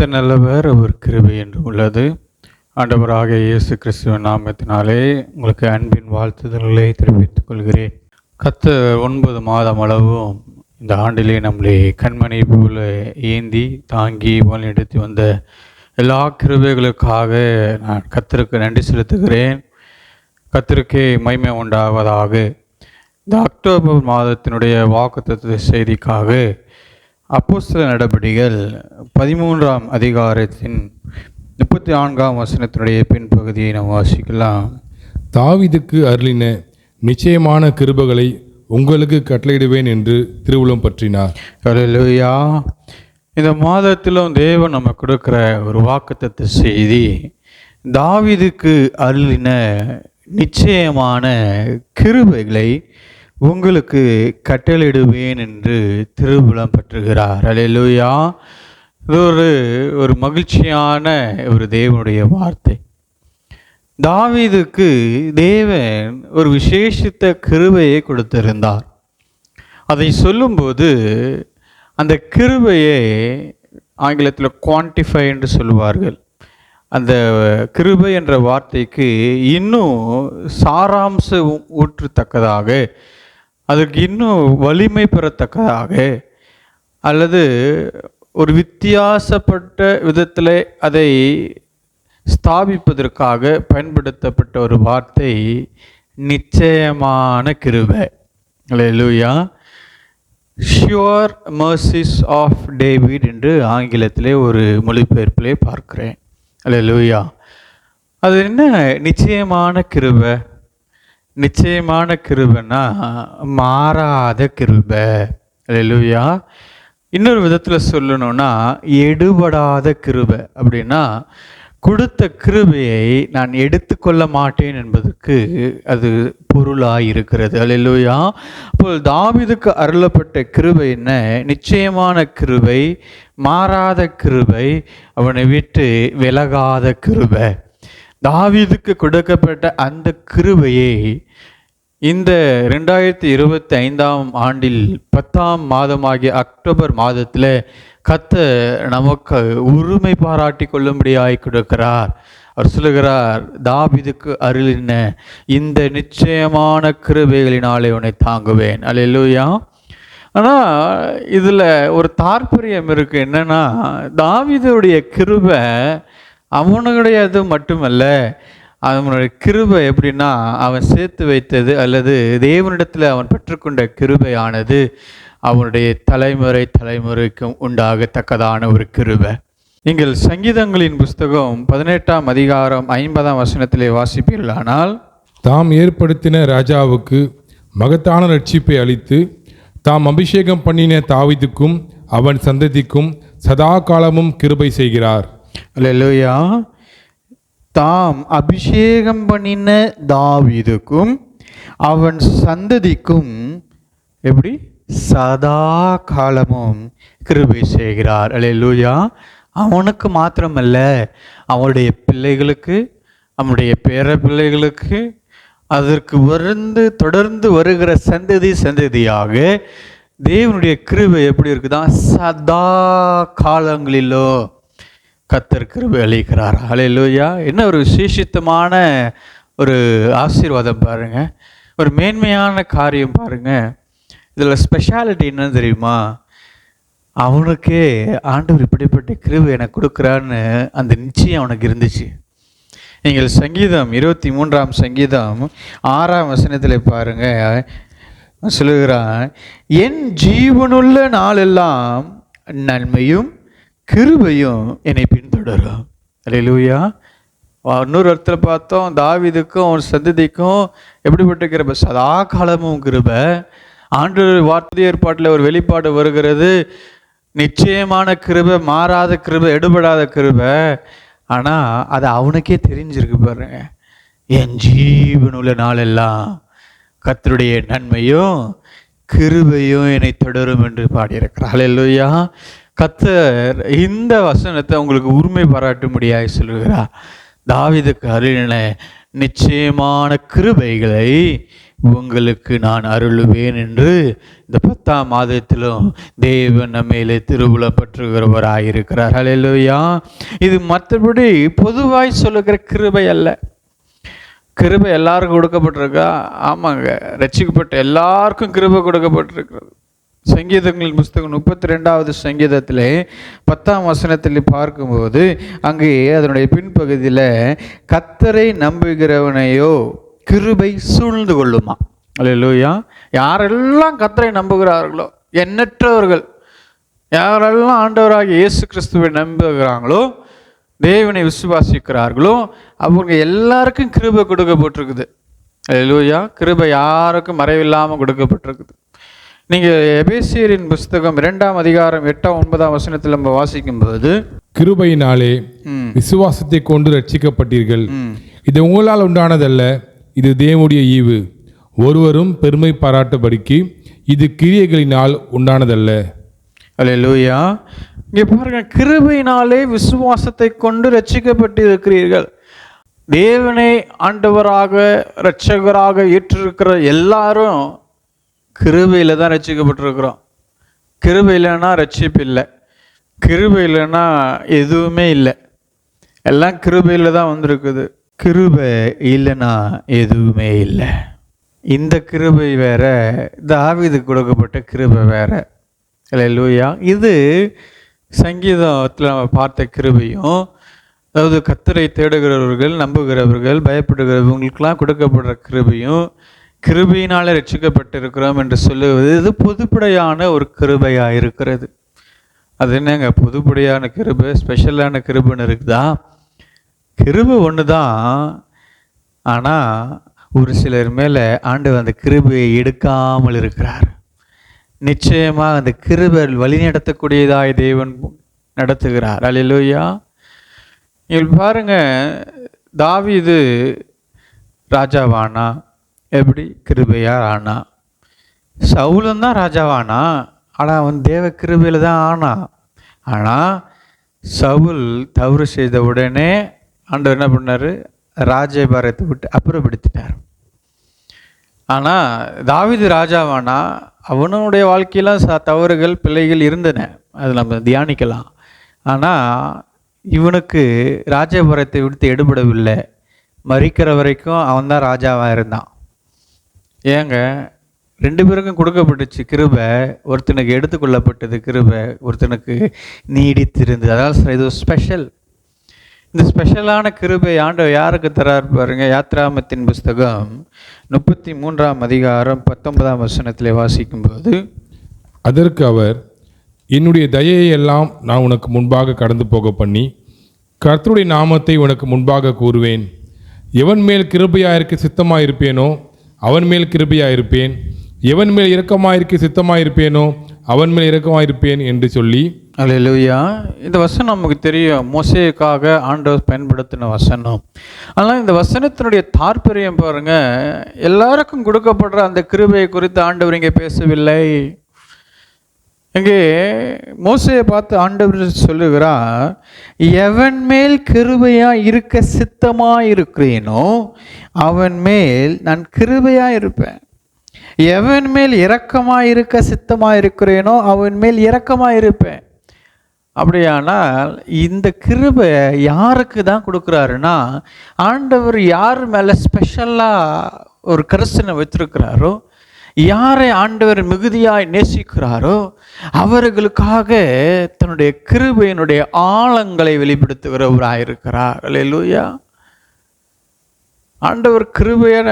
கர்த்தர் நல்லவர் அவர் கிருபை என்று உள்ளது. ஆண்டவராக இயேசு கிறிஸ்துவின் நாமத்தினாலே உங்களுக்கு அன்பின் வாழ்த்துதல்களை தெரிவித்துக் கொள்கிறேன். கர்த்தர் ஒன்பது மாதம் அளவும் இந்த ஆண்டிலே நம்மளை கண்மணி போல ஏந்தி தாங்கி வழிநடத்தி வந்த எல்லா கிருபைகளுக்காக நான் கத்தருக்கு நன்றி செலுத்துகிறேன். கத்திற்கே மைமை உண்டாவதாக. இந்த அக்டோபர் மாதத்தினுடைய வாக்குத்த செய்திக்காக அப்போஸ்தல நடபடிகள் பதிமூன்றாம் அதிகாரத்தின் முப்பத்தி நான்காம் வசனத்தினுடைய பின்பகுதியை நாம் வாசிக்கலாம். தாவீதுக்கு அருளின நிச்சயமான கிருபைகளை உங்களுக்கு கட்டளையிடுவேன் என்று திருவுளம் பற்றினார். ஹalleluya. இந்த மாதத்திலும் தேவன் நம்ம கொடுக்கிற ஒரு வாக்குத்தத்த செய்தி தாவீதுக்கு அருளின நிச்சயமான கிருபைகளை உங்களுக்கு கட்டளையிடுவேன் என்று திருவிழம் பற்றுகிறார். ஹalleluya. இது ஒரு ஒரு மகிழ்ச்சியான ஒரு தேவனுடைய வார்த்தை. தாவீதுக்கு தேவன் ஒரு விசேஷித்த கிருபையை கொடுத்திருந்தார். அதை சொல்லும்போது அந்த கிருபையை ஆங்கிலத்தில் குவான்டிஃபை என்று சொல்லுவார்கள். அந்த கிருபை என்ற வார்த்தைக்கு இன்னும் சாராம்சம் ஊற்றத்தக்கதாக அதற்கு இன்னும் வலிமை பெறத்தக்கதாக அல்லது ஒரு வித்தியாசப்பட்ட விதத்தில் அதை ஸ்தாபிப்பதற்காக பயன்படுத்தப்பட்ட ஒரு வார்த்தை நிச்சயமான கிருபை. அல்லேலூயா ஷியோர் மர்சிஸ் ஆஃப் டேவிட் என்று ஆங்கிலத்திலே ஒரு மொழிபெயர்ப்பிலே பார்க்கிறேன். அல்லேலூயா அது என்ன? நிச்சயமான கிருபை. நிச்சயமான கிருபைனா மாறாத கிருபை. அல்லேலூயா இன்னொரு விதத்தில் சொல்லணும்னா எடுபடாத கிருபை. அப்படின்னா கொடுத்த கிருபையை நான் எடுத்துக்கொள்ள மாட்டேன் என்பதற்கு அது பொருளாக இருக்கிறது. அல்லையா அப்போ தாவிதுக்கு அருளப்பட்ட கிருபை என்ன? நிச்சயமான கிருபை மாறாத கிருபை அவனை விட்டு விலகாத கிருபை. தாவிதுக்கு கொடுக்கப்பட்ட அந்த கிருவையை இந்த ரெண்டாயிரத்தி இருபத்தி ஐந்தாம் ஆண்டில் பத்தாம் மாதமாகிய அக்டோபர் மாதத்தில் கத்த நமக்கு உரிமை பாராட்டி கொள்ளும்படியாய் கொடுக்கிறார். அவர் சொல்லுகிறார் தாபிதுக்கு அருளின இந்த நிச்சயமான கிருபைகளினாலே உன்னை தாங்குவேன். அல்லேலூயா. ஆனால் இதில் ஒரு தாற்பயம் இருக்குது என்னென்னா தாவிதுடைய கிருபை அவனுடையது மட்டுமல்ல அவனுடைய கிருபை எப்படின்னா அவன் சேர்த்து வைத்தது அல்லது தேவனிடத்தில் அவன் பெற்றுக்கொண்ட கிருபையானது அவனுடைய தலைமுறை தலைமுறைக்கும் உண்டாகத்தக்கதான ஒரு கிருபை. நீங்கள் சங்கீதங்களின் புஸ்தகம் பதினெட்டாம் அதிகாரம் ஐம்பதாம் வசனத்திலே வாசிப்பீர்களானால் தாம் ஏற்படுத்தின ராஜாவுக்கு மகத்தான ரட்சிப்பை அளித்து தாம் அபிஷேகம் பண்ணின தாவிதுக்கும் அவன் சந்ததிக்கும் சதா காலமும் கிருபை செய்கிறார். லெலுயா தாம் அபிஷேகம் பண்ணின தாவிதுக்கும் அவன் சந்ததிக்கும் எப்படி? சதா காலமும் கிருபை செய்கிறார். அல்லேலூயா அவனுக்கு மாத்திரமல்ல அவனுடைய பிள்ளைகளுக்கு அவனுடைய பேர பிள்ளைகளுக்கு அதற்கு வருந்து தொடர்ந்து வருகிற சந்ததி சந்ததியாக தேவனுடைய கிருபை எப்படி இருக்குதான் சதா காலங்களிலோ கத்தர் கிருபை அளிக்கிறார் ஹalleluya. என்ன ஒரு விசேஷித்தமான ஒரு ஆசீர்வாதம் பாருங்கள் ஒரு மேன்மையான காரியம் பாருங்கள் இதில் ஸ்பெஷாலிட்டி என்ன தெரியுமா? அவனுக்கே ஆண்டவர் இப்படிப்பட்ட கிருவு எனக்கு கொடுக்குறான்னு அந்த நிச்சயம் அவனுக்கு இருந்துச்சு. நீங்கள் சங்கீதம் இருபத்தி மூன்றாம் சங்கீதம் ஆறாம் வசனத்தில் பாருங்கள் சொல்லுகிறான் என் ஜீவனுள்ள நாளெல்லாம் நன்மையும் கிருபையும் என்னை பின்தொடரும் அல்லேலூயா. இன்னொரு இடத்துல பார்த்தோம் தாவீதுக்கும் அவன் சந்ததிக்கும் எப்படிப்பட்ட கிருபை? சதா காலமும் கிருபை. ஆண்டு வார்த்தை ஏற்பாட்டில் ஒரு வெளிப்பாடு வருகிறது. நிச்சயமான கிருபை மாறாத கிருபை எடுபடாத கிருபை. ஆனால் அது அவனுக்கே தெரிஞ்சிருக்கு பாருங்க. என் ஜீவனுள்ள நாளெல்லாம் கர்த்தருடைய நன்மையும் கிருபையும் என்னை தொடரும் என்று பாடியிருக்கிறார். ஹalleluya கத்தர் இந்த வசனத்தை உங்களுக்கு உரிமை பாராட்ட முடியாது சொல்லுகிறா தாவிதுக்கு அருளின நிச்சயமான கிருபைகளை உங்களுக்கு நான் அருளுவேன் என்று இந்த பத்தாம் மாதத்திலும் தேவன் நம்மையிலே திருவுளம் பற்றுகிறவராயிருக்கிறார். ஹalleluya. இது மற்றபடி பொதுவாய் சொல்லுகிற கிருபை அல்ல. கிருபை எல்லாருக்கும் கொடுக்கப்பட்டிருக்கா? ஆமாங்க. ரட்சிக்கப்பட்ட எல்லாருக்கும் கிருபை கொடுக்கப்பட்டிருக்கிறது. சங்கீதங்களின் புஸ்தகம் முப்பத்தி ரெண்டாவது சங்கீதத்திலே பத்தாம் வசனத்தில் பார்க்கும்போது அங்கே அதனுடைய பின்பகுதியில் கத்தரை நம்புகிறவனையோ கிருபை சூழ்ந்து கொள்ளுமா? அல்லேலூயா யாரெல்லாம் கத்தரை நம்புகிறார்களோ எண்ணற்றவர்கள் யாரெல்லாம் ஆண்டவராகிய இயேசு கிறிஸ்துவை நம்புகிறாங்களோ தேவனை விசுவாசிக்கிறார்களோ அவங்க எல்லாருக்கும் கிருபை கொடுக்கப்பட்டிருக்குது. அல்லேலூயா கிருபை யாருக்கும் மறைவில்லாமல் கொடுக்கப்பட்டிருக்குது. நீங்கள் எபேசியரின் புஸ்தகம் இரண்டாம் அதிகாரம் எட்டாம் ஒன்பதாம் வசனத்தில் நம்ம வாசிக்கும்போது கிருபையினாலே ம், விசுவாசத்தை கொண்டு ரட்சிக்கப்பட்டீர்கள் இது உங்களால் உண்டானதல்ல இது தேவனுடைய ஈவு. ஒருவரும் பெருமை பாராட்டும்படிக்கு இது கிரியைகளினால் உண்டானதல்ல. அல்லேலூயா. இங்கே பாருங்க கிருபையினாலே விசுவாசத்தை கொண்டு ரட்சிக்கப்பட்டு இருக்கிறீர்கள் தேவனை ஆண்டவராக இரட்சகராக ஏற்றிருக்கிற எல்லாரும் கிருபையில் தான் ரசிக்கப்பட்டிருக்கிறோம் கிருபை இல்லைன்னா ரட்சிப்பு இல்லை கிருபை இல்லைன்னா எதுவுமே இல்லை. எல்லாம் கிருபையில் தான் வந்திருக்குது. கிருபை இல்லைன்னா எதுவுமே இல்லை. இந்த கிருபை வேற தாவீதுக்கு கொடுக்கப்பட்ட கிருபை வேற. லூயா இது சங்கீதத்தில் நம்ம பார்த்த கிருபையும் அதாவது கத்தரை தேடுகிறவர்கள் நம்புகிறவர்கள் பயப்படுகிறவங்களுக்கெல்லாம் கொடுக்கப்படுற கிருபையும் கிருபியினால் ரட்சிக்கப்பட்டிருக்கிறோம் என்று சொல்லுவது இது பொதுப்படையான ஒரு கிருபையாக இருக்கிறது. அது என்னங்க? பொதுப்படையான கிருபை ஸ்பெஷலான கிருபைன்னு இருக்குதா? கிருபை ஒன்று தான் ஆனால் ஒரு சிலர் மேலே ஆண்டவர் அந்த கிருபையை எடுக்காமல் இருக்கிறார். நிச்சயமாக அந்த கிருபை வழிநடத்தக்கூடியதாய் தேவன் நடத்துகிறார். அல்லேலூயா பாருங்கள் பாருங்க இது ராஜாவானா எப்படி கிருபையா ஆனா? சவுலும் தான் ராஜாவானா? ஆனால் அவன் தேவ கிருபையில் தான் ஆனான் ஆனால் சவுல் தவறு செய்த உடனே ஆண்டவர் என்ன பண்ணார்? ராஜபாரத்தை விட்டு அப்புறப்படுத்திட்டார். ஆனால் தாவிது ராஜாவானா? அவனுடைய வாழ்க்கையெல்லாம் ச தவறுகள் பிள்ளைகள் இருந்தன. அது நம்ம தியானிக்கலாம். ஆனால் இவனுக்கு ராஜபாரத்தை விடுத்து எடுபடவில்லை. மறிக்கிற வரைக்கும் அவன் தான் ராஜாவாக இருந்தான். ஏங்க ரெண்டு பேருக்கும் கொடுக்கப்பட்டுச்சு கிருபை ஒருத்தனுக்கு எடுத்துக்கொள்ளப்பட்டது கிருபை ஒருத்தனுக்கு நீடித்திருந்தது. அதனால் இது இது ஸ்பெஷல் இந்த ஸ்பெஷலான கிருபை ஆண்டவர் யாருக்கு தரார் பாருங்க யாத்ராமத்தின் புஸ்தகம் முப்பத்தி மூன்றாம் அதிகாரம் பத்தொன்பதாம் வசனத்திலே வாசிக்கும்போது அதற்கு அவர் என்னுடைய தயையை எல்லாம் நான் உனக்கு முன்பாக கடந்து போக பண்ணி கர்த்தருடைய நாமத்தை உனக்கு முன்பாக கூறுவேன். எவன் மேல் கிருபையாயிருக்க சித்தமாயிருப்பேனோ அவன் மேல் கிருபையாயிருப்பேன். எவன் மேல் இரக்கமாயிருக்க சித்தமாயிருப்பேனோ அவன் மேல் இரக்கமாயிருப்பேன் என்று சொல்லி. அல்லேலூயா. இந்த வசனம் நமக்கு தெரியும். மோசேக்காக ஆண்டவர் பயன்படுத்தின வசனம். ஆனால் இந்த வசனத்தினுடைய தாற்பயம் பாருங்கள் எல்லாருக்கும் கொடுக்கப்படுற அந்த கிருபையை குறித்து ஆண்டவர் இங்கே பேசவில்லை. இங்கே மோசையை பார்த்து ஆண்டவர் சொல்லுகிறார் எவன் மேல் கிருபையாக இருக்க சித்தமாக இருக்கிறேனோ அவன் மேல் நான் கிருபையாக இருப்பேன். எவன் மேல் இரக்கமாக இருக்க சித்தமாக இருக்கிறேனோ அவன் மேல் இரக்கமாக இருப்பேன் அப்படியானால் இந்த கிருபை யாருக்கு தான் கொடுக்குறாருன்னா ஆண்டவர் யார் மேலே ஸ்பெஷலாக ஒரு கரிசனை வச்சிருக்கிறாரோ யாரை ஆண்டவர் மிகுதியாய் நேசிக்கிறாரோ அவர்களுக்காக தன்னுடைய கிருபையினுடைய ஆழங்களை வெளிப்படுத்துகிறவராயிருக்கிறார். அல்லேலூயா. ஆண்டவர் கிருபையான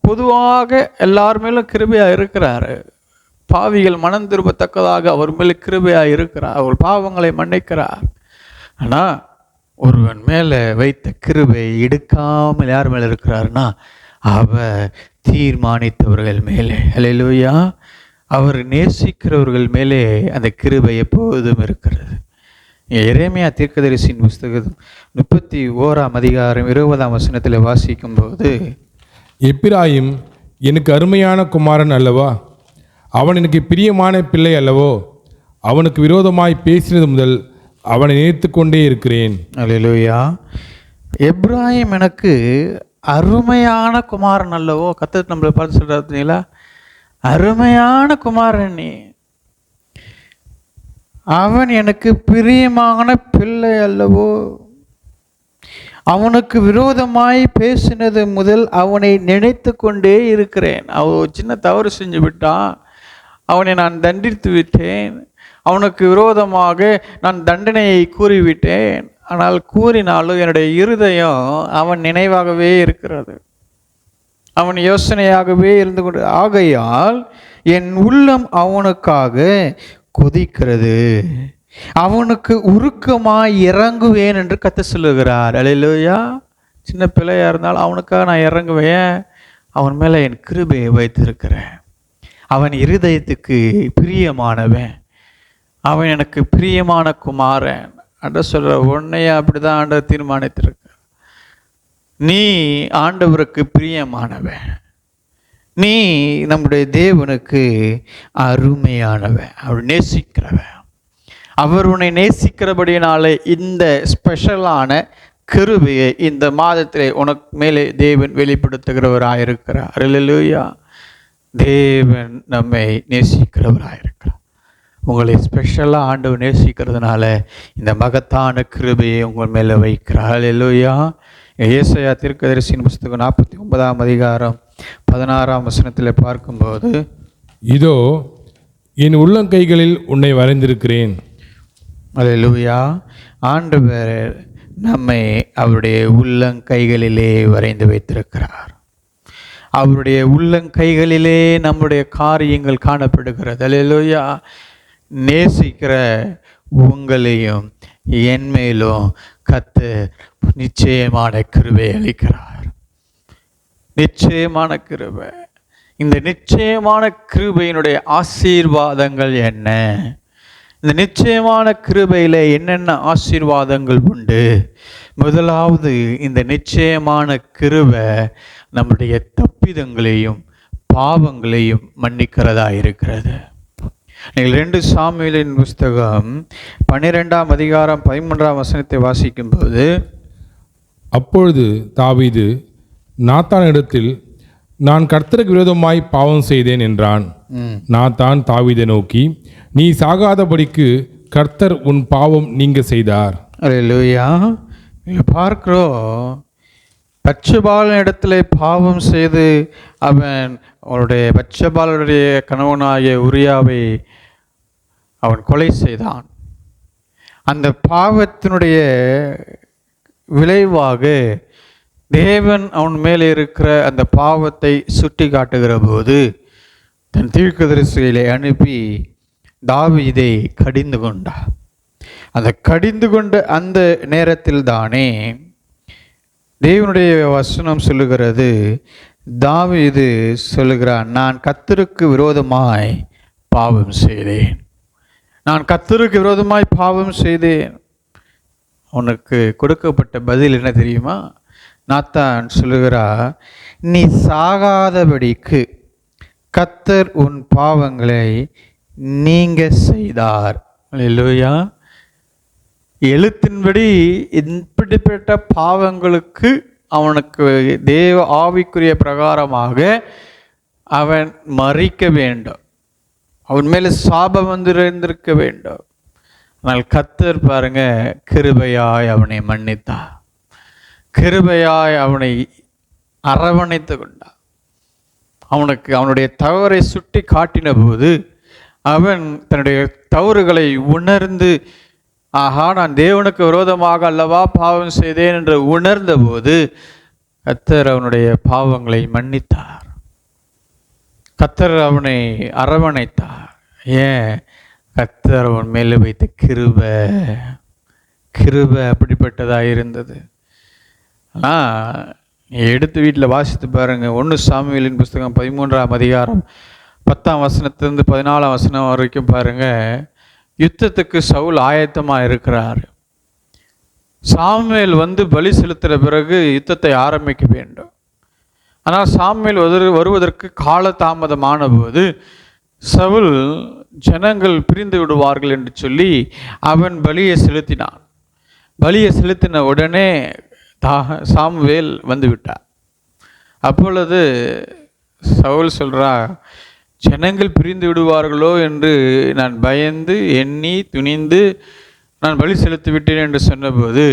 பொதுவாக எல்லார் மேலும் கிருபையாக இருக்கிறாரு. பாவிகள் மனம் திரும்பத்தக்கதாக அவர் மேலே கிருபையாக இருக்கிறார். அவர் பாவங்களை மன்னிக்கிறார். ஆனால் ஒருவன் மேலே வைத்த கிருபை எடுக்காமல் யார் மேலே இருக்கிறாருன்னா அவர் தீர்மானித்தவர்கள் மேலே. அல்லேலூயா அவர் நேசிக்கிறவர்கள் மேலே அந்த கிருபை எப்போதும் இருக்கிறது. எரேமியா தீர்க்கதரிசியின் புஸ்தகம் முப்பத்தி ஓராம் அதிகாரம் இருபதாம் வசனத்தில் வாசிக்கும்போது எப்பிராயிம் எனக்கு அருமையான குமாரன் அல்லவா? அவன் எனக்கு பிரியமான பிள்ளை அல்லவோ? அவனுக்கு விரோதமாய் பேசினது முதல் அவனை நினைத்து கொண்டே இருக்கிறேன். அல்லேலூயா எப்ராஹிம் எனக்கு அருமையான குமாரன் அல்லவோ? கத்து நம்மளை பார்த்து சொல்கிறீங்களா அருமையான குமாரன் நீ. அவன் எனக்கு பிரியமான பிள்ளை அல்லவோ? அவனுக்கு விரோதமாய் பேசினது முதல் அவனை நினைத்து கொண்டே இருக்கிறேன். அவன் சின்ன தவறு செஞ்சு விட்டான். அவனை நான் தண்டித்து விட்டேன். அவனுக்கு விரோதமாக நான் தண்டனையை கூறிவிட்டேன். ஆனால் கூறினாலும் என்னுடைய இருதயம் அவன் நினைவாகவே இருக்கிறது. அவன் யோசனையாகவே இருந்து கொண்டு ஆகையால் என் உள்ளம் அவனுக்காக கொதிக்கிறது. அவனுக்கு உருக்கமாக இறங்குவேன் என்று கற்று சொல்லுகிறார். அலையிலோயா. சின்ன பிள்ளையாக இருந்தாலும் அவனுக்காக நான் இறங்குவேன். அவன் மேலே என் கிருபையை வைத்திருக்கிறேன். அவன் இருதயத்துக்கு பிரியமானவன். அவன் எனக்கு பிரியமான குமாரன். ஆண்டவர் சொல்கிற உன்னையே அப்படி அப்படிதான் ஆண்டவர் தீர்மானித்திருக்கு நீ ஆண்டவருக்கு பிரியமானவன். நீ நம்முடைய தேவனுக்கு அருமையானவன். அவர் நேசிக்கிறவன். அவர் உன்னை நேசிக்கிறபடினாலே இந்த ஸ்பெஷலான கருவியை இந்த மாதத்திலே உனக்கு மேலே தேவன் வெளிப்படுத்துகிறவராயிருக்கிறார். அல்லேலூயா தேவன் நம்மை நேசிக்கிறவராயிருக்கிறார். உங்களை ஸ்பெஷலாக ஆண்டவர் நேசிக்கிறதுனால இந்த மகத்தான கிருபையை உங்கள் மேலே வைக்கிறார். அல்லேலூயா ஏசையா தீர்க்கதரிசியின் புஸ்தகம் நாற்பத்தி ஒன்பதாம் அதிகாரம் பதினாறாம் வசனத்தில் பார்க்கும்போது இதோ என் உள்ளங்கைகளில் உன்னை வரைந்திருக்கிறேன். அல்லேலூயா ஆண்டவர் நம்மை அவருடைய உள்ளங்கைகளிலே வரைந்து வைத்திருக்கிறார். அவருடைய உள்ளங்கைகளிலே நம்முடைய காரியங்கள் காணப்படுகிறது. அல்லேலூயா நேசிக்கிற உங்களையும் என் மேலும் கத்து நிச்சயமான கிருவை அளிக்கிறார். நிச்சயமான கிருவை இந்த நிச்சயமான கிருபையினுடைய ஆசீர்வாதங்கள் என்ன? இந்த நிச்சயமான கிருபையில் என்னென்ன ஆசீர்வாதங்கள் உண்டு? முதலாவது இந்த நிச்சயமான கிருவை நம்முடைய தப்பிதங்களையும் பாவங்களையும் மன்னிக்கிறதா இருக்கிறது. நீங்கள் ரெண்டு சாமியலின் புஸ்தகம் பன்னிரெண்டாம் அதிகாரம் பதிமூன்றாம் வசனத்தை வாசிக்கும்போது அப்பொழுது தாவீது நாத்தானிடத்தில் நான் கர்த்தருக்கு விரோதமாய் பாவம் செய்தேன் என்றான். நாத்தான் தாவீதை நோக்கி நீ சாகாதபடிக்கு கர்த்தர் உன் பாவம் நீங்க செய்தார். பார்க்கிறோம் பச்சபாலன் இடத்துல பாவம் செய்து அவன் அவனுடைய பச்சபாலனுடைய கணவனாகிய உரியாவை அவன் கொலை செய்தான். அந்த பாவத்தினுடைய விளைவாக தேவன் அவன் மேலே இருக்கிற அந்த பாவத்தை சுட்டி காட்டுகிற போது தன் தீர்க்கதரிசிகளை அனுப்பி தாவிதை கடிந்து கொண்டார் அந்த கடிந்து கொண்ட அந்த நேரத்தில் தானே தேவனுடைய வசனம் சொல்லுகிறது தாவீது சொல்லுகிறான் நான் கத்தருக்கு விரோதமாய் பாவம் செய்தேன். நான் கத்தருக்கு விரோதமாய் பாவம் செய்தேன். உனக்கு கொடுக்கப்பட்ட பதில் என்ன தெரியுமா? நாத்தான் சொல்லுகிறா நீ சாகாதபடிக்கு கத்தர் உன் பாவங்களை நீங்க செய்தார். இல்லையா எழுத்தின்படி இப்படிப்பட்ட பாவங்களுக்கு அவனுக்கு தேவ ஆவிக்குரிய பிரகாரமாக அவன் மறிக்க வேண்டும். அவன் மேலே சாபம் வந்து இருந்திருக்க வேண்டும். ஆனால் கத்தர் பாருங்க கிருபையாய் அவனை மன்னித்தார். கிருபையாய் அவனை அரவணைத்து கொண்டார். அவனுக்கு அவனுடைய தவறை சுட்டி காட்டின போது அவன் தன்னுடைய தவறுகளை உணர்ந்து ஆஹா நான் தேவனுக்கு விரோதமாக அல்லவா பாவம் செய்தேன் என்று உணர்ந்தபோது கத்தர் அவனுடைய பாவங்களை மன்னித்தார். கத்தர் அவனை அரவணைத்தார். ஏன்? கத்தர் அவன் மேலே வைத்த கிருப. கிருப அப்படிப்பட்டதாக இருந்தது. ஆனால் எடுத்து வீட்டில் வாசித்து பாருங்கள் ஒன்று சாமியலின் புஸ்தகம் பதிமூன்றாம் அதிகாரம் பத்தாம் வசனத்திலிருந்து பதினாலாம் வசனம் வரைக்கும் பாருங்கள் யுத்தத்துக்கு சவுல் ஆயத்தமாக இருக்கிறார். சாமுவேல் வந்து பலி செலுத்துகிற பிறகு யுத்தத்தை ஆரம்பிக்க வேண்டும். ஆனால் சாமுவேல் வரு- வருவதற்கு காலதாமதமான போது சவுல் ஜனங்கள் பிரிந்து விடுவார்கள் என்று சொல்லி அவன் பலியை செலுத்தினான். பலியை செலுத்தின உடனே தா சாமுவேல் வந்து விட்டார். அப்பொழுது சவுல் சொல்கிறா ஜனங்கள் பிரிந்து விடுவார்களோ என்று நான் பயந்து எண்ணி துணிந்து நான் பலி செலுத்தி விட்டேன் என்று சொன்னபோது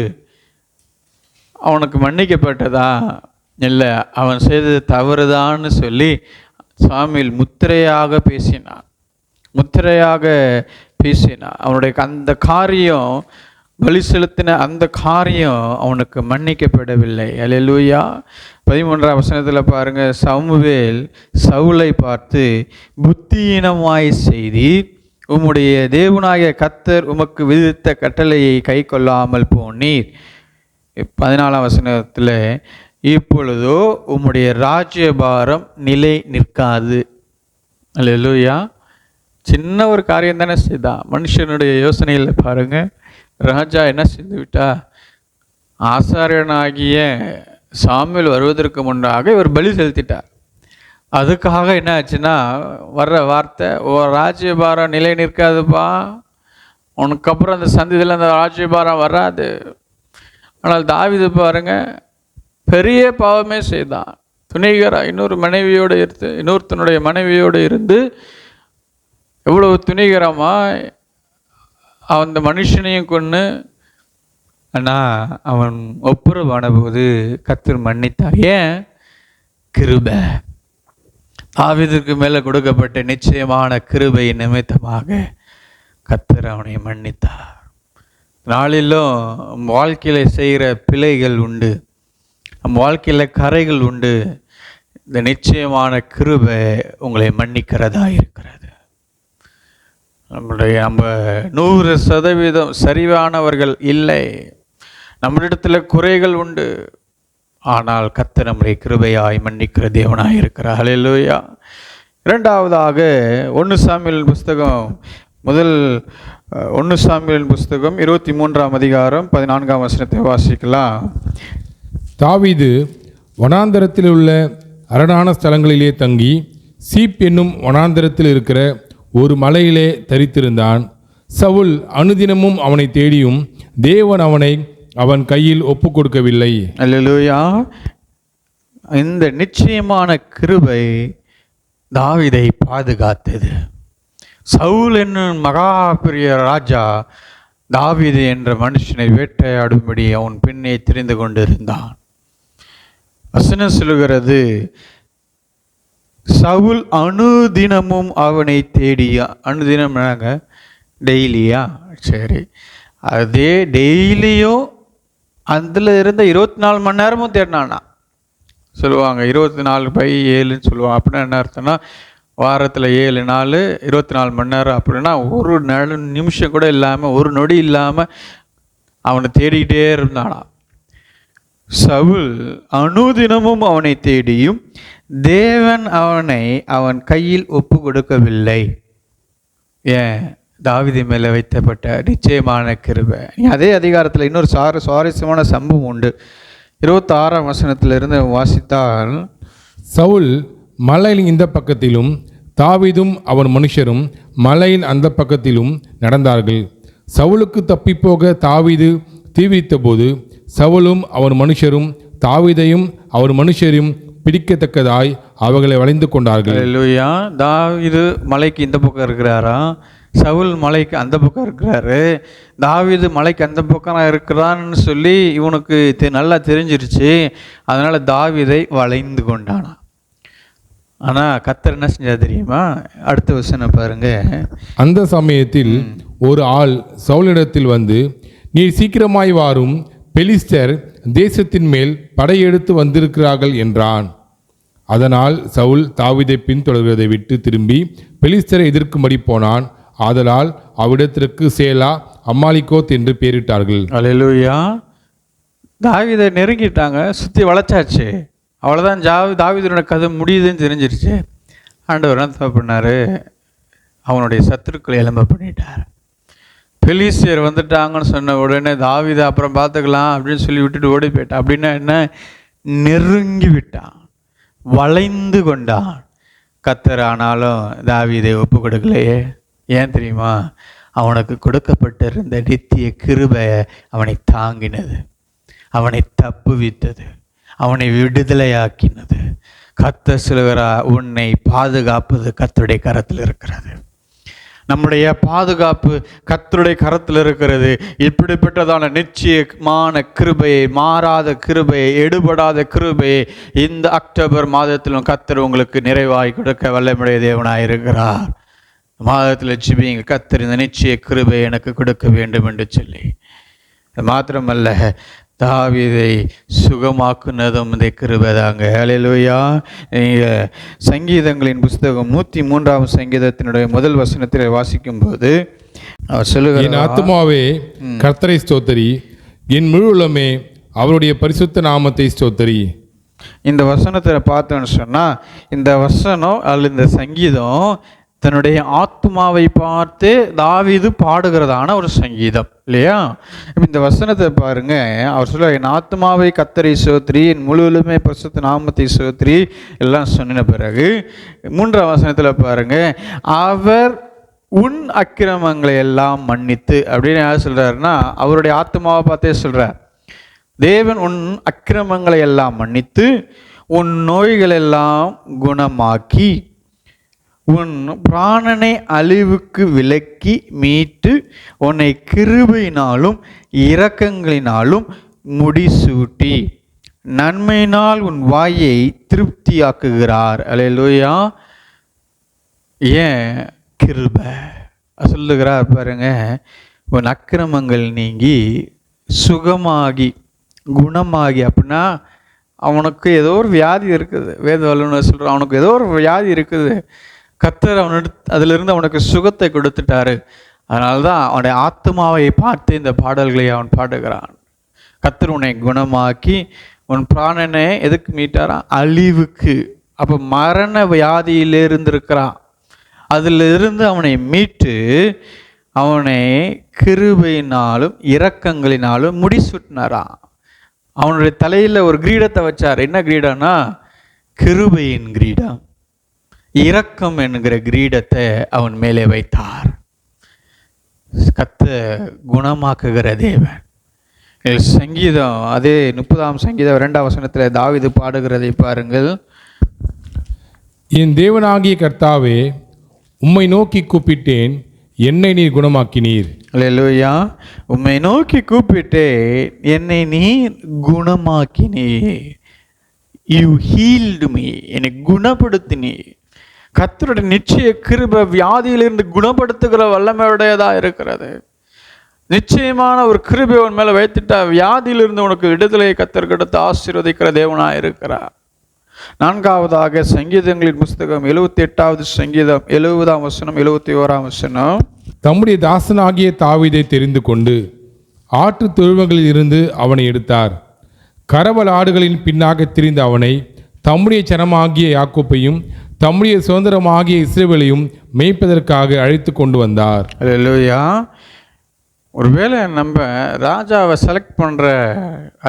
அவனுக்கு மன்னிக்கப்பட்டதா? இல்லை அவன் செய்தது தவறுதான்னு சொல்லி சாமியில் முத்திரையாக பேசினான். முத்திரையாக பேசினான். அவனுடைய அந்த காரியம் பலி செலுத்தின அந்த காரியம் அவனுக்கு மன்னிக்கப்படவில்லை. அல்லேலூயா பதிமூன்றாம் வசனத்தில் பாருங்கள் சமுவேல் சவுலை பார்த்து புத்தியீனமாய் செய்தி உம்முடைய தேவனாய கத்தர் உமக்கு விதித்த கட்டளையை கை கொள்ளாமல் போனீர். பதினாலாம் வசனத்தில் இப்பொழுதோ உம்முடைய ராஜ்யபாரம் நிலை நிற்காது. அல்லேலூயா சின்ன ஒரு காரியம் தானே செய்தான். மனுஷனுடைய யோசனையில் பாருங்கள் ராஜா என்ன செய்து விட்டா ஆசாரியனாகிய சாமியில் வருவதற்கு முன்னாக இவர் பலி செலுத்திட்டார். அதுக்காக என்ன ஆச்சுன்னா வர்ற வார்த்தை ஓ ராஜ்யபாரம் நிலை நிற்காதுப்பா. உனக்கு அப்புறம் அந்த சந்திதியில் அந்த ராஜ்யபாரம் வராது. ஆனால் தாவிது பாருங்க பெரிய பாவமே செய்தான். துணிகராக இன்னொரு மனைவியோடு இருந்து இன்னொருத்தனுடைய மனைவியோடு இருந்து எவ்வளவு துணிகரமாக அந்த மனுஷனையும் கொன்று ஆனால் அவன் ஒப்புரவான போது கத்தர் மன்னித்தார். ஏன்? கிருப. ஆவிதற்கு மேலே கொடுக்கப்பட்ட நிச்சயமான கிருபை நிமித்தமாக கத்தர் அவனை மன்னித்தார். நாளிலும் நம் வாழ்க்கையில் செய்கிற பிழைகள் உண்டு. நம் வாழ்க்கையில் கரைகள் உண்டு. இந்த நிச்சயமான கிருபை உங்களை மன்னிக்கிறதா இருக்கிறது. நம்முடைய நம்ம நூறு சதவீதம் சரிவானவர்கள் இல்லை. நம்மளிடத்தில் குறைகள் உண்டு. ஆனால் கத்த நம்முடைய கிருபையாய் மன்னிக்கிற தேவனாய் இருக்கிறார். ஹalleluya. இரண்டாவதாக ஒன்று சாமியல் புஸ்தகம் முதல் ஒன்று சாமியல் புஸ்தகம் இருபத்தி மூன்றாம் அதிகாரம் பதினான்காம் வசனத்தை வாசிக்கலாம். தாவிது வனாந்தரத்தில் உள்ள அரணான ஸ்தலங்களிலே தங்கி சீப் என்னும் வனாந்தரத்தில் இருக்கிற ஒரு மலையிலே தரித்திருந்தான். சவுல் அனுதினமும் அவனை தேடியும் தேவன் அவனை அவன் கையில் ஒப்பு கொடுக்கவில்லை அல்லா இந்த நிச்சயமான கிருபை தாவிதை பாதுகாத்தது. சவுல் என்னும் மகா பெரிய ராஜா தாவிது என்ற மனுஷனை வேட்டையாடும்படி அவன் பின்னே தெரிந்து கொண்டிருந்தான். வசனம் சொல்கிறது சவுல் அனுதினமும் அவனை தேடியா அனுதினம் டெய்லியா? சரி. அதே டெய்லியும் அதில் இருந்த இருபத்தி நாலு மணி நேரமும் தேடினானா? சொல்லுவாங்க இருபத்தி நாலு பை ஏழுன்னு சொல்லுவாங்க. அப்படின்னா என்ன அர்த்தம்னா வாரத்தில் ஏழு நாள் இருபத்தி நாலு மணி நேரம் அப்படின்னா ஒரு நடு நிமிஷம் கூட இல்லாமல் ஒரு நொடி இல்லாமல் அவனை தேடிக்கிட்டே இருந்தானா? சவுல் அனுதினமும் அவனை தேடியும் தேவன் அவனை அவன் கையில் ஒப்பு கொடுக்கவில்லை ஏன்? தாவிதி மேலே வைத்தப்பட்ட நிச்சயமான கிருபை. அதே அதிகாரத்தில் இன்னொரு சார சுவாரஸ்யமான சம்பவம் உண்டு. இருபத்தாறாம் வசனத்திலிருந்து வாசித்தால் சவுல் மலையின் இந்த பக்கத்திலும் தாவீதும் அவன் மனுஷரும் மலையின் அந்த பக்கத்திலும் நடந்தார்கள். சவுலுக்கு தப்பிப்போக தாவீது தீவிரித்தபோது சவுலும் அவன் மனுஷரும் தாவீதையும் அவர் மனுஷரையும் பிடிக்கத்தக்கதாய் அவர்களை வளைந்து கொண்டார்கள். அல்லேலூயா தாவீது மலைக்கு இந்த பக்கம் இருக்கிறாரா? சவுல் மலைக்கு அந்த பக்கம் இருக்கிறாரு. தாவீது மலைக்கு அந்த பக்கம் இருக்கிறான்னு சொல்லி இவனுக்கு தெ- நல்லா தெரிஞ்சிருச்சு. அதனால தாவீதை வளைந்து கொண்டானா. ஆனால் கத்தர் என்ன செஞ்சா தெரியுமா? அடுத்த வசனம் பாருங்க. அந்த சமயத்தில் ஒரு ஆள் சவுலிடத்தில் வந்து நீர் சீக்கிரமாய் வாரும் பெலிஸ்தர் தேசத்தின் மேல் படையெடுத்து வந்திருக்கிறார்கள் என்றான். அதனால் சவுல் தாவீதை பின்தொடர்வதை விட்டு திரும்பி பெலிஸ்தரை எதிர்க்கும்படி போனான். ஆதலால் அவ்விடத்திற்கு சேலா அம்மாலிகோத் என்று பெயரிட்டார்கள். அல்லேலூயா. தாவீதை நெருங்கிட்டாங்க சுற்றி வளைச்சாச்சு. அவ்வளோதான் ஜாவி தாவிதனோட கதை முடியுதுன்னு தெரிஞ்சிருச்சு. ஆண்டவர் என்ன பண்ணார்? அவனுடைய சத்துருக்களை எலும்ப பண்ணிட்டார். பெலிசியர் வந்துட்டாங்கன்னு சொன்ன உடனே தாவிதை அப்புறம் பார்த்துக்கலாம் அப்படின்னு சொல்லி விட்டுட்டு ஓடி போயிட்டான். அப்படின்னா என்ன? நெருங்கி விட்டான். வளைந்து கொண்டான். கத்தர் ஆனாலும் தாவிதை ஒப்பு கொடுக்கலையே. ஏன் தெரியுமா? அவனுக்கு கொடுக்கப்பட்டிருந்த நித்திய கிருபை அவனை தாங்கினது. அவனை தப்புவித்தது. அவனை விடுதலையாக்கினது. கத்த சிலுவரா உன்னை பாதுகாப்பது கத்துடைய கரத்தில் இருக்கிறது. நம்முடைய பாதுகாப்பு கத்தருடைய கரத்தில் இருக்கிறது. இப்படிப்பட்டதான நிச்சயமான கிருபையை மாறாத கிருபையை எடுபடாத கிருபையை இந்த அக்டோபர் மாதத்திலும் கத்தர் உங்களுக்கு நிறைவாய் கொடுக்க வல்லமுடைய தேவனாக இருக்கிறார். மாதத்தில் ஜிபிங்க கத்தர் இந்த நிச்சய கிருபை எனக்கு கொடுக்க வேண்டும் என்று சொல்லி. மாத்திரமல்ல தாவீதை சுகமாக்குனதும் இந்த கிருபை தாங்க ஹalleluya. நீங்க சங்கீதங்களின் புஸ்தகம் நூற்றி மூன்றாம் சங்கீதத்தினுடைய முதல் வசனத்தில் வாசிக்கும்போது அவர் என் சொல்லுகிறார் ஆத்துமாவே கர்த்தரை ஸ்தோத்தரி. என் முழு உள்ளமே அவருடைய பரிசுத்த நாமத்தை ஸ்தோத்தரி. இந்த வசனத்தை பார்த்தோன்னு சொன்னால் இந்த வசனம் அல்லது இந்த சங்கீதம் தன்னுடைய ஆத்மாவை பார்த்து தாவிது பாடுகிறதான ஒரு சங்கீதம் இல்லையா? இந்த வசனத்தை பாருங்க. அவர் சொல்ல என் ஆத்மாவை கத்தரை சோத்ரி என் முழுவதுமே பரிசுத்த நாமத்தை சோத்ரி எல்லாம் சொன்ன பிறகு மூன்றாம் வசனத்தில் பாருங்க அவர் உன் அக்கிரமங்களை எல்லாம் மன்னித்து அப்படின்னு யார் சொல்கிறாருன்னா அவருடைய ஆத்மாவை பார்த்தே சொல்கிறார் தேவன் உன் அக்கிரமங்களை எல்லாம் மன்னித்து உன் நோய்களெல்லாம் குணமாக்கி உன் பிராணனை அழிவுக்கு விலக்கி மீட்டு உன்னை கிருபையினாலும் இரக்கங்களினாலும் முடிசூட்டி. நன்மையினால் உன் வாயை திருப்தியாக்குகிறார். அல்லேலூயா ஏன்? கிருப. சொல்லுகிறார் பாருங்க. உன் அக்கிரமங்கள் நீங்கி சுகமாகி குணமாகி அப்படின்னா அவனுக்கு ஏதோ ஒரு வியாதி இருக்குது. வேத வல்லுநர் சொல்கிறான் அவனுக்கு ஏதோ ஒரு வியாதி இருக்குது. கத்தர் அவனு அதிலிருந்து அவனுக்கு சுகத்தை கொடுத்துட்டாரு. அதனால தான் அவனுடைய ஆத்மாவை பார்த்து இந்த பாடல்களை அவன் பாடுகிறான். கத்தர் உன்னை குணமாக்கி உன் பிராணனை எதுக்கு மீட்டாரான் அழிவுக்கு. அப்போ மரண வியாதியில் இருந்திருக்கிறான். அதிலிருந்து அவனை மீட்டு அவனை கிருபையினாலும் இரக்கங்களினாலும் முடிசூட்டினாராம் அவனுடைய தலையில் ஒரு கிரீடத்தை வச்சார். என்ன கிரீடம்னா? கிருபையின் கிரீடம். இரக்கம் என்கிற கிரீடத்தை அவன் மேலே வைத்தார். கத்த குணமாக்குகிற தேவன். சங்கீதம் அதே முப்பதாம் சங்கீதம் இரண்டாம் வசனத்தில் தாவீது பாடுகிறதை பாருங்கள். என் தேவனாகிய கர்த்தாவே உம்மை நோக்கி கூப்பிட்டேன் என்னை நீர் குணமாக்கினீர். அல்லேலூயா. உம்மை நோக்கி கூப்பிட்டே என்னை நீ குணமாக்கினே யூ ஹீல்டு மீ என்னை குணப்படுத்தினி கத்தருடைய நிச்சய கிருப வியாதியிலிருந்து குணப்படுத்துகிற வல்லமையுடையதா இருக்கிறது. நிச்சயமான ஒரு கிருபை உன் மேலே வைத்துட்டா வியாதியிலிருந்து உனக்கு விடுதலையை கத்தர்கெடுத்து ஆசீர்வதிக்கிற தேவனா இருக்கிறார். நான்காவதாக சங்கீதங்களின் புஸ்தகம் எழுபத்தி எட்டாவது சங்கீதம் எழுபதாம் வசனம் எழுபத்தி ஓராம் வசனம். தம்முடைய தாசனாகிய தாவிதை தெரிந்து கொண்டு ஆற்று தொழுவங்களில் இருந்து அவனை எடுத்தார். கரவல் ஆடுகளின் பின்னாக திரிந்த அவனை தம்முடைய சனமாகிய யாக்கோப்பையும் தம்முடைய சுதந்திரமாகிய இஸ்ரேவேலையும் மெய்ப்பதற்காக அழைத்து கொண்டு வந்தார். அல்லேலூயா ஒருவேளை நம்ம ராஜாவை செலக்ட் பண்ணுற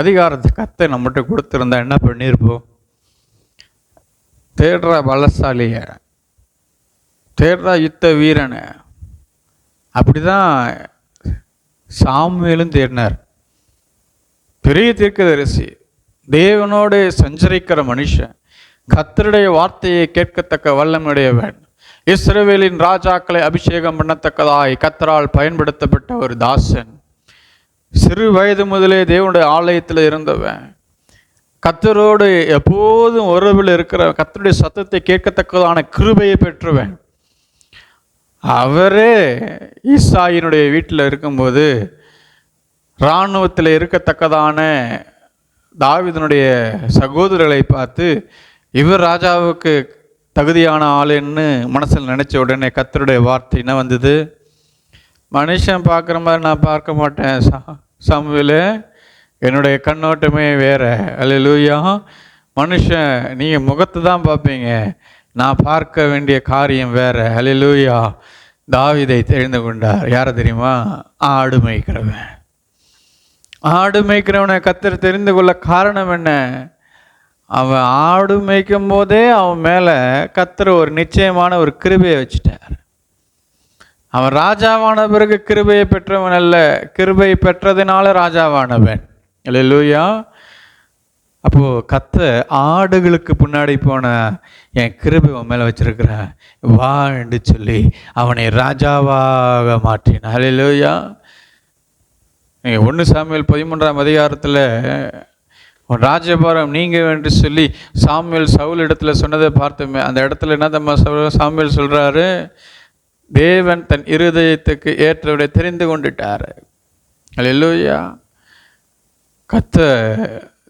அதிகாரத்தை கத்தை நம்மகிட்ட கொடுத்துருந்தா என்ன பண்ணியிருப்போம் தேடுற பலசாலியை தேடுற யுத்த வீரனை. அப்படிதான் சாமுவேலும் தேடினார். பெரிய தீர்க்கதரிசி தேவனோடு சஞ்சரிக்கிற மனுஷன். கத்தருடைய வார்த்தையை கேட்கத்தக்க வல்லமுடையவன் இஸ்ரேவேலின் ராஜாக்களை அபிஷேகம் பண்ணத்தக்கதாய் கத்தரால் பயன்படுத்தப்பட்ட ஒரு தாசன். சிறு வயது முதலே தேவனுடைய ஆலயத்தில் இருந்தவன். கத்தரோடு எப்போதும் உறவில் இருக்கிற கத்தருடைய சத்தத்தை கேட்கத்தக்கதான கிருபையை பெற்றுவன். அவரே ஈசாயினுடைய வீட்டில் இருக்கும்போது இராணுவத்தில் இருக்கத்தக்கதான தாவிதனுடைய சகோதரர்களை பார்த்து இவர் ராஜாவுக்கு தகுதியான ஆளுன்னு மனசில் நினச்ச உடனே கத்தருடைய வார்த்தை என்ன வந்தது? மனுஷன் பார்க்குற மாதிரி நான் பார்க்க மாட்டேன். சா சாமுவேலு என்னுடைய கண்ணோட்டமே வேறு. அல்ல லூயா மனுஷன் நீங்கள் முகத்தை தான் பார்ப்பீங்க. நான் பார்க்க வேண்டிய காரியம் வேறு. அல்ல லூயா தாவிதை தெரிந்து கொண்டார். யாரை தெரியுமா? ஆடு மேய்க்கிறவன். ஆடு மேய்க்கிறவனை கத்தர் தெரிந்து கொள்ள காரணம் என்ன? அவன் ஆடு மேய்க்கும் போதே அவன் மேலே கத்துற ஒரு நிச்சயமான ஒரு கிருபையை வச்சுட்டார். அவன் ராஜாவான பிறகு கிருபையை பெற்றவன் அல்ல கிருபை பெற்றதினால ராஜாவானவன். இல்லை லூயா அப்போ கத்த ஆடுகளுக்கு பின்னாடி போன என் கிருபை உன் மேலே வச்சிருக்கிறேன் வா என்று சொல்லி அவனை ராஜாவாக மாற்றினான் லூயா நீங்கள் ஒன்று சாமியல் பதிமூன்றாம் அதிகாரத்தில் உன் ராஜபாரம் நீங்க என்று சொல்லி சாமியல் சவுல் இடத்துல சொன்னதை பார்த்தோமே. அந்த இடத்துல என்ன தம்மா சாமியல் சொல்கிறாரு தேவன் தன் இருதயத்துக்கு ஏற்றவரை தெரிந்து கொண்டுட்டார். அல்லேலூயா கத்த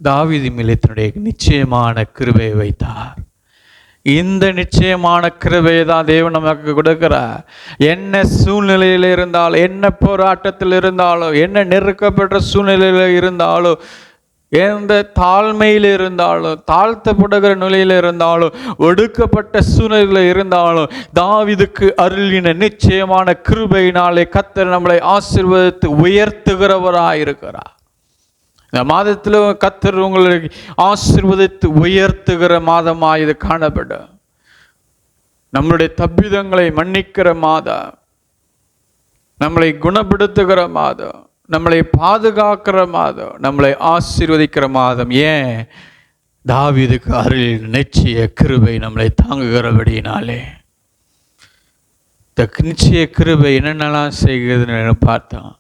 தாவிதி மேலே தன்னுடைய நிச்சயமான கிருபையை வைத்தார். இந்த நிச்சயமான கிருபையை தான் தேவன் நமக்கு கொடுக்கிறார். என்ன சூழ்நிலையில் இருந்தாலும் என்ன போராட்டத்தில் இருந்தாலும் என்ன நெருக்கப்பட்ட சூழ்நிலையில் இருந்தாலும் எந்த தாழ்மையில் இருந்தாலும் தாழ்த்தப்படுகிற நிலையில் இருந்தாலும் ஒடுக்கப்பட்ட சூழ்நிலையில் இருந்தாலும் தாவிதுக்கு அருளின நிச்சயமான கிருபையினாலே கத்தர் நம்மளை ஆசீர்வதித்து உயர்த்துகிறவராயிருக்கிறார். இந்த மாதத்தில் கத்தர் உங்களை ஆசீர்வதித்து உயர்த்துகிற மாதமாக இது காணப்படும். நம்மளுடைய தப்பிதங்களை மன்னிக்கிற மாதம் நம்மளை குணப்படுத்துகிற மாதம் நம்மளை பாதுகாக்கிற மாதம் நம்மளை ஆசீர்வதிக்கிற மாதம். ஏன்? தாவிதுக்கு அருளில் நிச்சய கிருபை நம்மளை தாங்குகிறபடியினாலே. இந்த நிச்சய கிருபை என்னென்னலாம் செய்கிறதுன்னு பார்த்தோம்.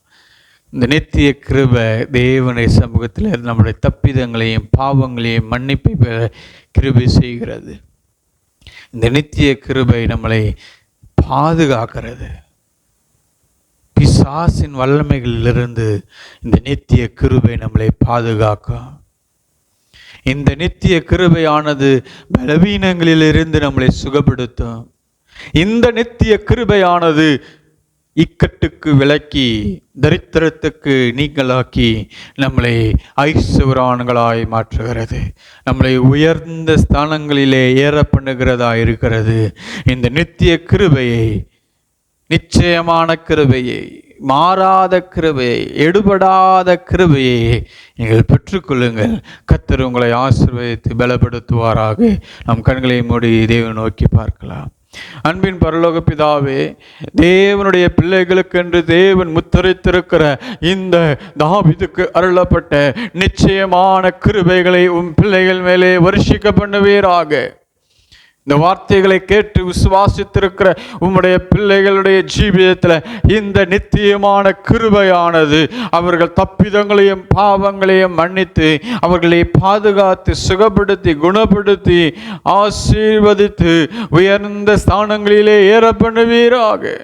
இந்த நித்திய கிருபை தேவனை சமூகத்தில் நம்முடைய தப்பிதங்களையும் பாவங்களையும் மன்னிப்பை பெற கிருபை செய்கிறது. இந்த நித்திய கிருபை நம்மளை பாதுகாக்கிறது. பிசாசின் வல்லமைகளிலிருந்து இந்த நித்திய கிருபை நம்மளை பாதுகாக்கும் இந்த நித்திய கிருபையானது பலவீனங்களிலிருந்து நம்மளை சுகப்படுத்தும் இந்த நித்திய கிருபையானது இக்கட்டுக்கு விலக்கி தரித்திரத்துக்கு நீங்களாக்கி நம்மளை ஐஸ்வரான்களாய் மாற்றுகிறது. நம்மளை உயர்ந்த ஸ்தானங்களிலே ஏற பண்ணுகிறதா இருக்கிறது. இந்த நித்திய கிருபையை நிச்சயமான கிருபையை மாறாத கிருபையை எடுபடாத கிருபையை நீங்கள் பெற்றுக்கொள்ளுங்கள். கத்தர் உங்களை ஆசிர்வதித்து பலப்படுத்துவாராக. நம் கண்களை மூடி தேவை நோக்கி பார்க்கலாம். அன்பின் பரலோக பிதாவே தேவனுடைய பிள்ளைகளுக்கென்று தேவன் முத்தரித்திருக்கிற இந்த தாவிதுக்கு அருளப்பட்ட நிச்சயமான கிருபைகளை உம் பிள்ளைகள் மேலே வருஷிக்க பண்ணுவீராக. இந்த வார்த்தைகளை கேட்டு விசுவாசித்திருக்கிற உம்முடைய பிள்ளைகளுடைய ஜீவிதத்தில் இந்த நித்தியமான கிருபையானது அவர்கள் தப்பிதங்களையும் பாவங்களையும் மன்னித்து அவர்களை பாதுகாத்து சுகப்படுத்தி குணப்படுத்தி ஆசீர்வதித்து உயர்ந்த ஸ்தானங்களிலே ஏற பண்ணுவீராக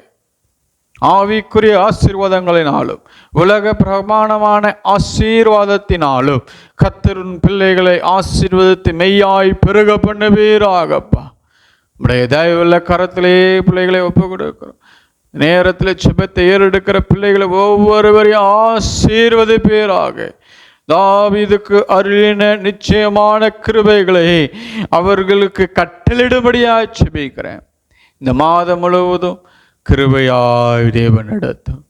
ஆவிக்குரிய ஆசீர்வாதங்களினாலும் உலக பிரமாணமான ஆசீர்வாதத்தினாலும் கத்தரின் பிள்ளைகளை ஆசீர்வதித்து மெய்யாய் பெருக பண்ணுவீராகப்பா நம்முடைய தயவுள்ள கரத்திலே பிள்ளைகளை ஒப்பு கொடுக்கிறோம் நேரத்தில் சுபத்தை ஏறெடுக்கிற பிள்ளைகளை ஒவ்வொருவரையும் ஆசீர்வது பேராக தாவிதுக்கு அருளின நிச்சயமான கிருபைகளை அவர்களுக்கு கட்டளிடும்படியாக செபிக்கிறேன். இந்த மாதம் முழுவதும் கிருபையாய் தேவன் நடத்தும்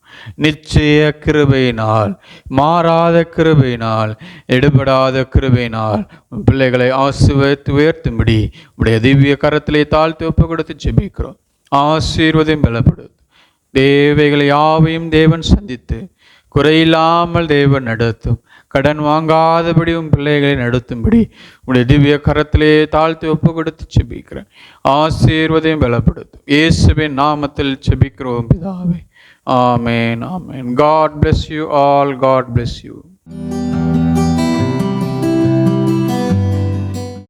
நிச்சய கிருபையினால் மாறாத கிருபையினால் எடுபடாத கிருபையினால் பிள்ளைகளை ஆசிர்வதித்து உயர்த்தும்படி உடைய திவ்ய கரத்திலே தாழ்த்து ஒப்பு கொடுத்து ஜெபிக்கிறோம். ஆசீர்வதையும் பலப்படுது தேவைகளை யாவையும் தேவன் சந்தித்து குறையில்லாமல் தேவன் நடத்தும். கடன் வாங்காதபடி உன் பிள்ளைகளை நடத்தும்படி உடைய திவ்ய கரத்திலே தாழ்த்து ஒப்பு கொடுத்து செபிக்கிறேன் ஆசீர்வதையும் பலப்படுத்தும் இயேசுவின் நாமத்தில் செபிக்கிறோம் பிதாவை. Amen. Amen. God bless you all. God bless you.